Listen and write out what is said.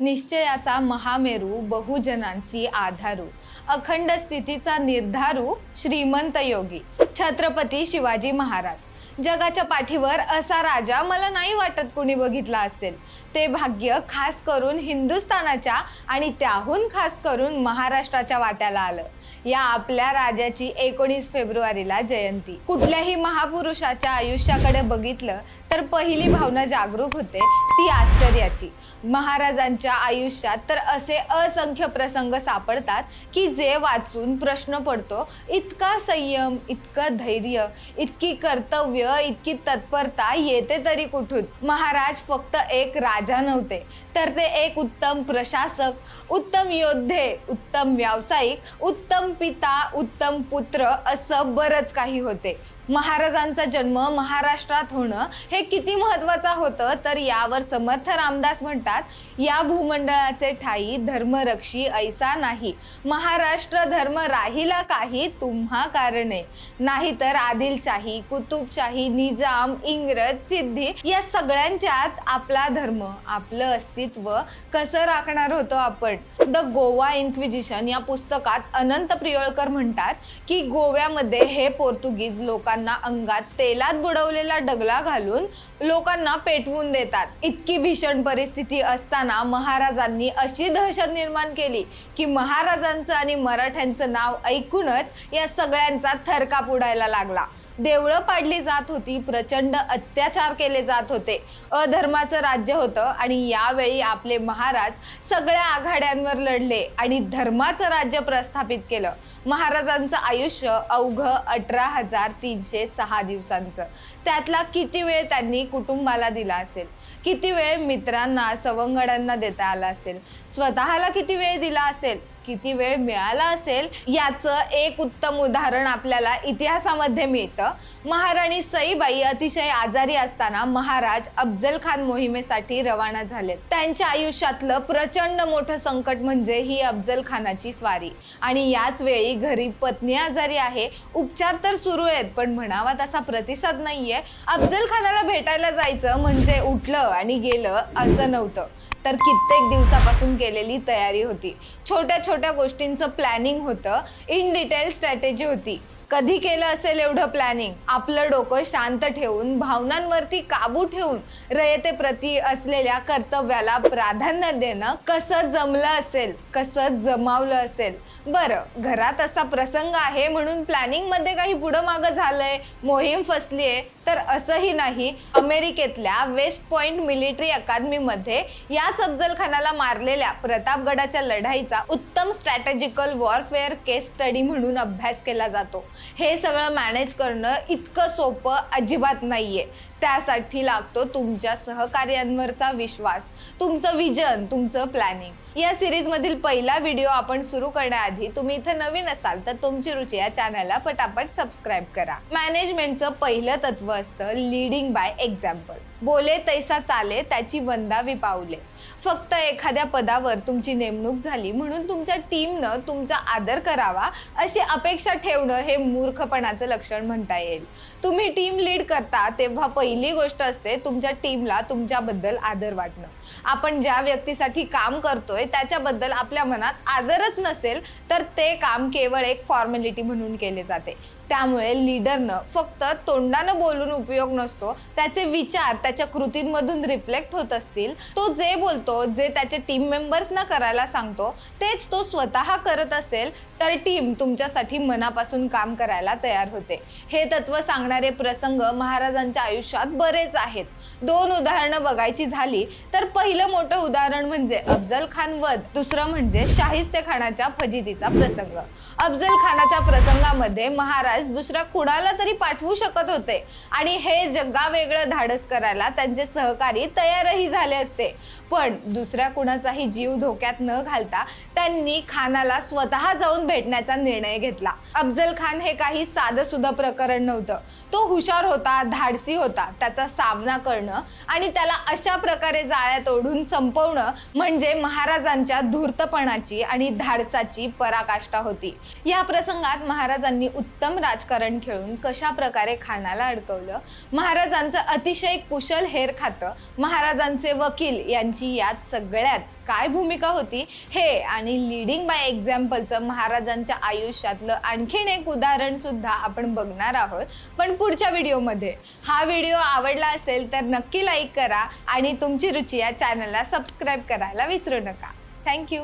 निश्चयाचा महामेरू बहुजनांसी आधारू. अखंड स्थितीचा निर्धारू श्रीमंत योगी. छत्रपती शिवाजी महाराज. जगाच्या पाठीवर असा राजा मला नाही वाटत कुणी बघितला असेल. ते भाग्य खास करून हिंदुस्थानाच्या आणि त्याहून खास करून महाराष्ट्राच्या वाट्याला आलं. या आपल्या राजाची एकोणीस फेब्रुवारीला जयंती. कुठल्याही महापुरुषाच्या आयुष्याकडे बघितलं तर पहिली भावना जागरूक होते ती आश्चर्याची. महाराजांच्या आयुष्यात तर असे असंख्य प्रसंग सापडतात की जे वाचून प्रश्न पडतो इतका संयम इतकं धैर्य इतकी कर्तव्य इतकी तत्परता येते तरी कुठून? महाराज फक्त एक राजा नव्हते तर ते एक उत्तम प्रशासक उत्तम योद्धे उत्तम व्यावसायिक उत्तम पिता उत्तम पुत्र असं बरंच काही होते. महाराजांचा जन्म महाराष्ट्रात होणं हे किती महत्वाचं होतं? तर यावर समर्थ रामदास म्हणतात या भूमंडळाचे ठाई धर्मरक्षी ऐसा नाही. महाराष्ट्र धर्म राहिला काही तुम्हा कारणे. नाहीतर आदिलशाही कुतुबशाही निजाम इंग्रज सिद्धी या सगळ्यांच्यात आपला धर्म आपलं अस्तित्व कसं राखणार होतो आपण? द गोवा इन्क्विजिशन या पुस्तकात अनंत प्रियळकर म्हणतात की गोव्यामध्ये हे पोर्तुगीज लोकांना अंगात तेलात बुडवलेला डगला घालून लोकांना पेटवून देतात. इतकी भीषण परिस्थिती असताना महाराजांनी अशी दहशत निर्माण केली की महाराजांचं आणि मराठ्यांचं नाव ऐकूनच या सगळ्यांचा थरकाप उडायला लागला. देवळं पाडली जात होती प्रचंड अत्याचार केले जात होते. अधर्माचं राज्य होतं आणि यावेळी आपले महाराज सगळ्या आघाड्यांवर लढले आणि धर्माचं राज्य प्रस्थापित केलं. महाराजांचं आयुष्य अवघं अठरा हजार तीनशे सहा दिवसांचं. त्यातला किती वेळ त्यांनी कुटुंबाला दिला असेल? किती वेळ मित्रांना सवंगड्यांना देता आला असेल? स्वतःला किती वेळ दिला असेल? किती वेळ मिळाला असेल याचं एक उत्तम उदाहरण आपल्याला इतिहासामध्ये मिळतं. महाराणी सईबाई अतिशय आजारी असताना महाराज अफजल खान मोहिमेसाठी रवाना झाले. त्यांच्या आयुष्यातलं प्रचंड मोठं संकट म्हणजे ही अफजल खानाची स्वारी. आणि याच वेळी घरी पत्नी आजारी आहे. उपचार तर सुरू आहेत पण म्हणावा तसा प्रतिसाद नाहीये. अफजल खानाला भेटायला जायचं म्हणजे उठलं आणि गेलं असं नव्हतं. तर कित्येक दिवसापासून केलेली तयारी होती. छोट्या छोट्या गोष्टींचं प्लॅनिंग होतं. इन डिटेल स्ट्रॅटेजी होती. कधी केलं असेल एवढं प्लॅनिंग आपलं डोकं शांत ठेवून भावनांवरती काबू ठेवून रयतेप्रती असलेल्या कर्तव्याला प्राधान्य देणं कसं जमलं असेल कसं जमावलं असेल? बरं घरात असा प्रसंग आहे म्हणून प्लॅनिंगमध्ये काही पुढं मागं झालंय मोहीम फसली आहे तर असंही नाही. अमेरिकेतल्या वेस्ट पॉइंट मिलिटरी अकादमीमध्ये याच अफजल खानाला मारलेल्या प्रतापगडाच्या लढाईचा उत्तम स्ट्रॅटेजिकल वॉरफेअर केस स्टडी म्हणून अभ्यास केला जातो. हे सगळं मॅनेज करणं इतकं सोपं अजिबात नाहीये. त्यासाठी लागतो तुमच्या सहकार्यांवरचा विश्वास तुमचं विजन तुमचं प्लॅनिंग या सिरीजमधील पहिला व्हिडिओ आपण सुरू करण्याआधी तुम्ही इथं नवीन असाल तर तुमची रुची या चॅनलला पटापट सबस्क्राईब करा. मॅनेजमेंटचं पहिलं तत्व असतं लीडिंग बाय एक्झाम्पल बोले तैसा चाले त्याची वंदावी पावले फक्त एखाद्या पदावर तुमची नेमणूक झाली म्हणून तुमच्या टीमनं तुमचा आदर करावा अशी अपेक्षा ठेवणं हे मूर्खपणाचं लक्षण म्हणता येईल. तुम्ही टीम लीड करता तेव्हा पहिली गोष्ट असते तुमच्या टीमला तुमच्याबद्दल आदर वाटणं. आपण ज्या व्यक्तीसाठी काम करतोय त्याच्याबद्दल आपल्या मनात आदरच नसेल तर ते काम केवळ एक फॉर्मॅलिटी म्हणून केले जाते. त्यामुळे लीडरनं फक्त तोंडानं बोलून उपयोग नसतो त्याचे विचार त्याच्या कृतींमधून रिफ्लेक्ट होत असतील. तो जे बोलतो जे त्याच्या टीम मेंबर्सना करायला सांगतो तेच तो स्वतः करत असेल तर टीम तुमच्यासाठी मनापासून काम करायला तयार होते. हे तत्व सांगणारे प्रसंग महाराजांच्या आयुष्यात बरेच आहेत. दोन उदाहरणं बघायची झाली तर पहिलं मोठं उदाहरण म्हणजे अफजल खान वध दुसरं म्हणजे शाहिस्ते खानाच्या फजितीचा प्रसंग. अफजल खानाच्या प्रसंगामध्ये महाराज दुसऱ्या कुणाला तरी पाठवू शकत होते आणि हे जगा वेगळं धाडस करायला त्यांचे सहकारी तयारही झाले असते. पण दुसऱ्या कुणाचाही जीव धोक्यात न घालता त्यांनी खानाला स्वतः जाऊन भेटण्याचा निर्णय घेतला. अफजल खान हे काही साधं सुद्धा प्रकरण नव्हतं. तो हुशार होता धाडसी होता त्याचा सामना करणं आणि त्याला अशा प्रकारे जाळ्यात ओढून संपवणं म्हणजे महाराजांच्या धूर्तपणाची आणि धाडसाची पराकाष्ठा होती. या प्रसंगात महाराजांनी उत्तम राजकारण खेळून कशा प्रकारे खानाला अडकवलं? महाराजांचं अतिशय कुशल हेर खातं महाराजांचे वकील यांची यात सगळ्यात काय भूमिका होती हे आणि लिडिंग बाय एक्झाम्पलचं महाराजांच्या आयुष्यातलं आणखीन एक उदाहरण सुद्धा आपण बघणार आहोत. पण पुढच्या व्हिडिओमध्ये हा व्हिडिओ आवडला असेल तर नक्की लाईक करा आणि तुमची रुची या चॅनलला सबस्क्राईब करायला विसरू नका. थँक्यू